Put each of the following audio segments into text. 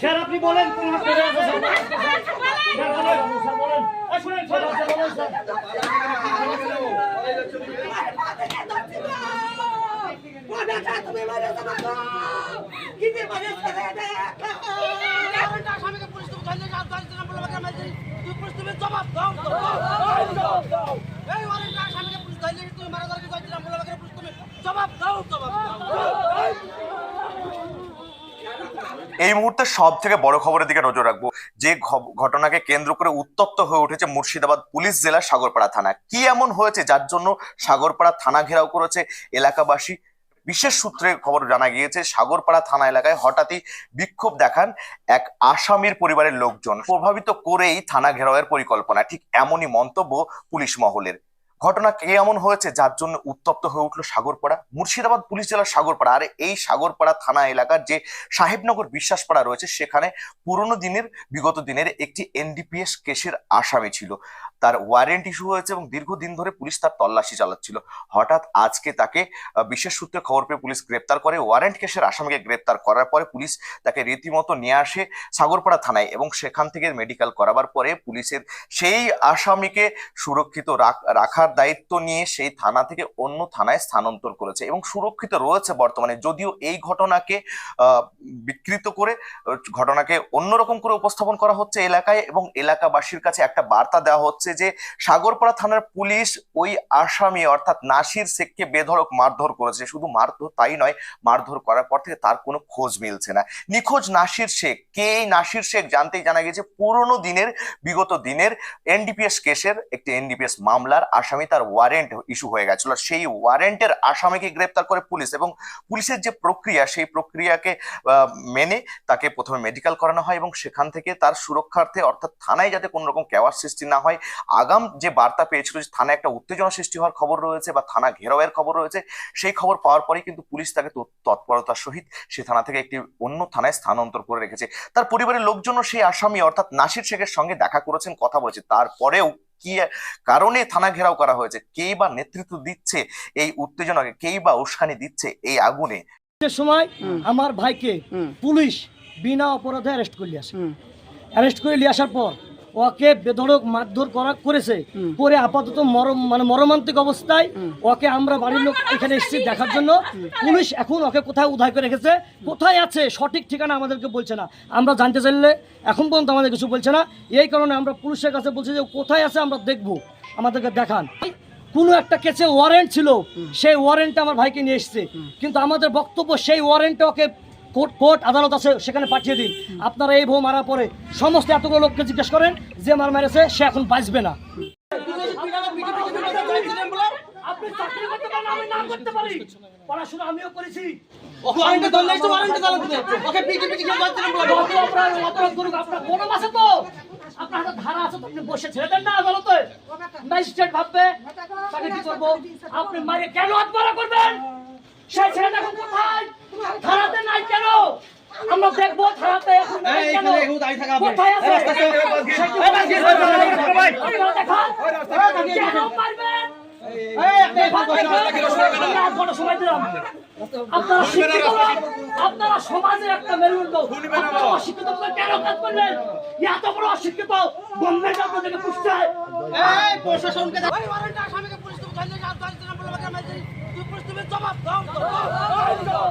Sir আপনি বলেন কোন জবাব দাও দাও এই ওয়ারেন্ট আসামিকে পুলিশ ধরলে তুমি মারা তুমি জবাব দাও জবাব। এই মুহূর্তে সব থেকে বড় খবরের দিকে নজর রাখব। যে ঘটনাকে কেন্দ্র করে উত্তপ্ত হয়ে উঠেছে মুর্শিদাবাদ পুলিশ জেলার সাগরপাড়া থানা। কি এমন হয়েছে যার জন্য সাগরপাড়া থানা ঘেরাও করেছে এলাকাবাসী? বিশেষ সূত্রে খবর জানা গিয়েছে, সাগরপাড়া থানা এলাকায় হঠাৎই বিক্ষোভ দেখান এক আসামির পরিবারের লোকজন। প্রভাবিত করেই থানা ঘেরাওয়ের পরিকল্পনা। ঠিক এমনই মন্তব্য পুলিশ মহলের। ঘটনা কে এমন হয়েছে যার জন্য উত্তপ্ত হয়ে উঠল সাগরপাড়া? মুর্শিদাবাদ পুলিশ জেলার সাগরপাড়া। আর এই সাগরপাড়া থানা এলাকার যে সাহেবনগর বিশ্বাসপাড়া রয়েছে, সেখানে পুরনো দিনের, বিগত দিনের একটি এনডিপিএস কেসের আসামি ছিল। তার ওয়ারেন্ট ইস্যু হয়েছে এবং দীর্ঘদিন ধরে পুলিশ তার তল্লাশি চালাচ্ছিল। হঠাৎ আজকে তাকে বিশেষ সূত্রে খবর পেয়ে পুলিশ গ্রেপ্তার করে। ওয়ারেন্ট কেসের আসামিকে গ্রেপ্তার করার পরে পুলিশ তাকে রীতিমতো নিয়ে আসে সাগরপাড়া থানায় এবং সেখান থেকে মেডিকেল করাবার পরে পুলিশের সেই আসামিকে সুরক্ষিত রাখ- রাখার দায়িত্ব নিয়ে সেই থানা থেকে অন্য থানায় স্থানান্তর করেছে এবং সুরক্ষিত রয়েছে বর্তমানে। যদিও এই ঘটনাকে বিকৃত করে ঘটনাকে অন্যরকম করে উপস্থাপন করা হচ্ছে এলাকায় এবং এলাকাবাসীর কাছে একটা বার্তা দেওয়া হচ্ছে যে সাগরপাড়া থানার পুলিশ ওই আসামি, অর্থাৎ নাসির শেখকে বেধড়ক মারধর করেছে। শুধু মারধর তাই নয়, মারধর করার পর থেকে তার কোনো খোঁজ মিলছে না। নিখোঁজ নাসির শেখ। কে এই নাসির শেখ জানতেই জানা গেছে পুরনো দিনের, বিগত দিনের এনডিপিএস কেসের একটি এনডিপিএস মামলার আসামি তার ওয়ারেন্ট ইস্যু হয়ে গেছিল। সেই ওয়ারেন্টের আসামিকে গ্রেপ্তার করে পুলিশ এবং পুলিশের যে প্রক্রিয়া, সেই প্রক্রিয়াকে মেনে তাকে প্রথমে মেডিকেল করানো হয় এবং সেখান থেকে তার সুরক্ষার্থে, অর্থাৎ থানায় যাতে কোনো রকম কেওয়ার সৃষ্টি না হয় আগাম যে বার্তা পেয়েছিল যে থানায় একটা উত্তেজনা সৃষ্টি হওয়ার খবর রয়েছে বা থানা ঘেরাওয়ের খবর রয়েছে সেই খবর পাওয়ার পরেই কিন্তু পুলিশ তাকে তৎপরতার সহিত সে থানা থেকে একটি অন্য থানায় স্থানান্তর করে রেখেছে। তার পরিবারের লোকজনও সেই আসামি অর্থাৎ নাসির শেখের সঙ্গে দেখা করেছেন কথা বলেছে। তারপরেও কি কারণে থানা ঘেরাও করা হয়েছে? কেই বা নেতৃত্ব দিচ্ছে এই উত্তেজনাকে? কেই বা উস্কানি দিচ্ছে এই আগুনে? সময় আমার ভাইকে পুলিশ বিনা অপরাধে অ্যারেস্ট করে নিয়ে আসে। অ্যারেস্ট করে নিয়ে আসার পর ওকে বেধড়ক মারধর করা করেছে। করে আপাতত মরম মানে মর্মান্তিক অবস্থায় ওকে আমরা বাড়ির লোক এখানে এসেছি দেখার জন্য। পুলিশ এখন ওকে কোথায় উদ্ধার করে রেখেছে? কোথায় আছে? সঠিক ঠিকানা আমাদেরকে বলছে না। আমরা জানতে চাইলে এখন পর্যন্ত আমাদের কিছু বলছে না। এই কারণে আমরা পুলিশের কাছে বলছি যে কোথায় আছে আমরা দেখব। আমাদেরকে দেখান। কোনো একটা কেসে ওয়ারেন্ট ছিল। সেই ওয়ারেন্টটা আমার ভাইকে নিয়ে এসেছে। কিন্তু আমাদের বক্তব্য সেই ওয়ারেন্টটা ওকে কোর্ট কোর্ট আদালত আছে সেখানে পাঠিয়ে দিন। আপনারা এই বউ মারার পরে সমস্ত এতগুলো লোককে জিজ্ঞেস করেন যে মার মেরেছে সে এখন বাঁচবে না। আপনি চাকরি করতে পারেন আমি না করতে পারি। পড়াশোনা আমিও করেছি। ওয়ারেন্ট ধরলে তো ওয়ারেন্ট চালাতে দে ওকে পিটি পিটি কেউ ধরছিলেন বলে যত অপরাধ অপরাধ করুক আপনার কোনো আছে তো। আপনার হাতে ধারা আছে তো আপনি বসে ছেড়ে দেন না আদালতে। ম্যাজিস্ট্রেট ভাববে তাকে কি করব? আপনি মারে কেন আত্মহত্যা করবেন? কোথায়? নাই কেন? আমরা দেখব ধারাতে এখন নাই কেন? কোথায় আছে? আপনারা কেন সমাজের একটা মেরুদণ্ড। অশিক্ষিত লোক কেন কাজ করলেন? এত বড় অশিক্ষিত পুষতে হয় প্রশাসনকে তুমি জবাব দাও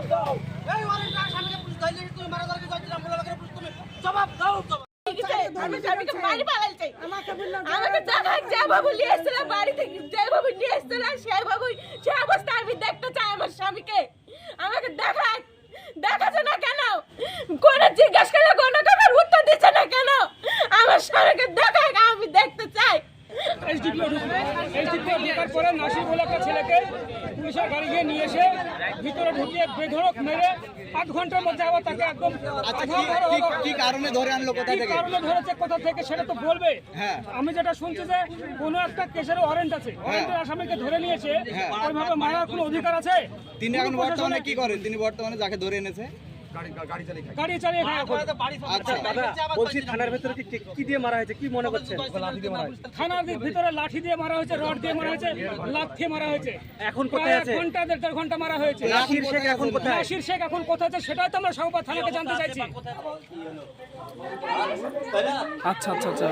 দাও এই ওয়ারেন্ট আসামিকে পুলিশ ধরলে তুমি মারা ধরলে না বলে আমাকে পুলিশ তুমি জবাব দাও জবাব আমি স্বামীকে বাড়ি পালাইছে। আমাকে দেখাক যেভাবে নিয়ে এসেছিলাম বাড়ি থেকে যেভাবে নিয়ে এসেছিলাম সেভাবে সে অবস্থা আমি দেখতে চাই আমার স্বামীকে আমাকে দেখাক দেখাচ্ছে না কেন কোন জিজ্ঞাসা করলে কোনো কথার উত্তর দিচ্ছে না কেন আমার স্বামীকে দেখাক আমি দেখতে চাই এসডিপিও ঢুকলো ঢোকার পরে নাসির বলে একটা ছেলেকে পুলিশের গাড়ি গিয়ে নিয়ে এসে ভিতরে ঢুকিয়ে বেধড়ক মেরে আধ ঘণ্টার মধ্যে আবার তাকে একদম আধা কি কারণে ধরে আনলো কোথা থেকে? কারণে ধরেছে কোথা থেকে সেটা তো বলবে। হ্যাঁ। আমি যেটা শুনছি যে কোনো একটা কেসের ওয়ারেন্ট আছে। ওয়ারেন্টের আসামিকে ধরে নিয়েছে। ওইভাবে মারার কোনো অধিকার আছে? তিনি এখন বর্তমানে কি করেন? তিনি বর্তমানে যাকে ধরে এনেছে? গাড়ি চালিয়ে খায়। এখন। আচ্ছা দাদা বলছি থানার ভেতরে কি কি দিয়ে মারা হয়েছে? কি মনে করছেন? থানার ভিতরে লাঠি দিয়ে মারা হয়েছে রড দিয়ে মারা হয়েছে লাঠি মারা হয়েছে। এখন কোথায় আছে? ঘণ্টা দেড় দেড় ঘণ্টা মারা হয়েছে। নাসির শেখ এখন কোথায় নাসির শেখ এখন কোথায় আছে সেটাই তো আমরা সংবাদ থানাকে জানতে চাইছি। আচ্ছা আচ্ছা আচ্ছা।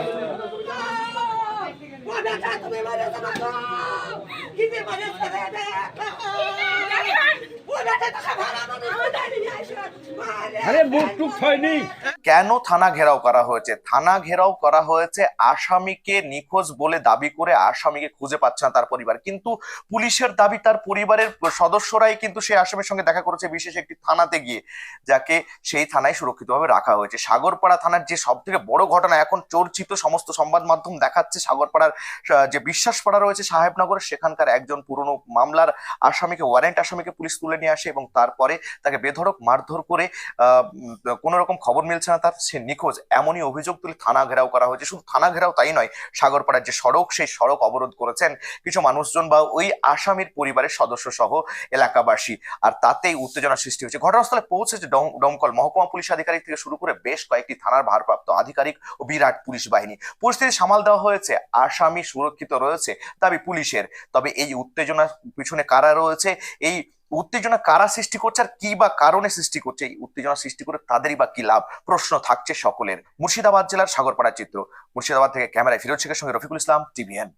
কেন থানা ঘেরাও করা হয়েছে? থানা ঘেরাও করা হয়েছে আসামিকে নিখোঁজ বলে দাবি করে আসামিকে খুঁজে পাচ্ছে না তার পরিবার। কিন্তু পুলিশের দাবি তার পরিবারের সদস্যরাই কিন্তু সেই আসামির সঙ্গে দেখা করেছে বিশেষ একটি থানাতে গিয়ে, যাকে সেই থানায় সুরক্ষিতভাবে রাখা হয়েছে। সাগরপাড়া থানার যে সব থেকে বড় ঘটনা, এখন চর্চিত সমস্ত সংবাদ মাধ্যম দেখাচ্ছে সাগরপাড়ার যে বিশ্বাসপাড়া রয়েছে সাহেবনগর, সেখানকার একজন পুরনো মামলার আসামিকে, ওয়ারেন্ট আসামিকে পুলিশ তুলে নিয়ে আসে এবং তারপরে তাকে বেধড়ক মারধর করে কোনো রকম খবর মিলছে না তার, সে নিখোঁজ। এমনই অভিযোগ তুলে থানা ঘেরাও করা হয়েছে। শুধু থানা ঘেরাও তাই নয়, সাগরপাড়ার যে সড়ক, সেই সড়ক অবরোধ করেছেন কিছু মানুষজন বা ওই আসামির পরিবারের সদস্য সহ এলাকাবাসী। আর তাতেই উত্তেজনা সৃষ্টি হয়েছে। ঘটনাস্থলে পৌঁছেছে ডম- দমকল মহকুমা পুলিশ আধিকারিক থেকে শুরু করে বেশ কয়েকটি থানার ভারপ্রাপ্ত আধিকারিক ও বিরাট পুলিশ বাহিনী। পরিস্থিতি সামাল দেওয়া হয়েছে। আসামি সুরক্ষিত রয়েছে দাবি পুলিশের। তবে এই উত্তেজনার পিছনে কারা রয়েছে? এই উত্তেজনা কারা সৃষ্টি করছে আর কি বা কারণে সৃষ্টি করছে? এই উত্তেজনা সৃষ্টি করে তাদেরই বা কি লাভ? প্রশ্ন থাকছে সকলের। মুর্শিদাবাদ জেলার সাগরপাড়ার চিত্র। মুর্শিদাবাদ থেকে ক্যামেরায় ফিরোজ শেখের সঙ্গে রফিকুল ইসলাম, টিভিএন।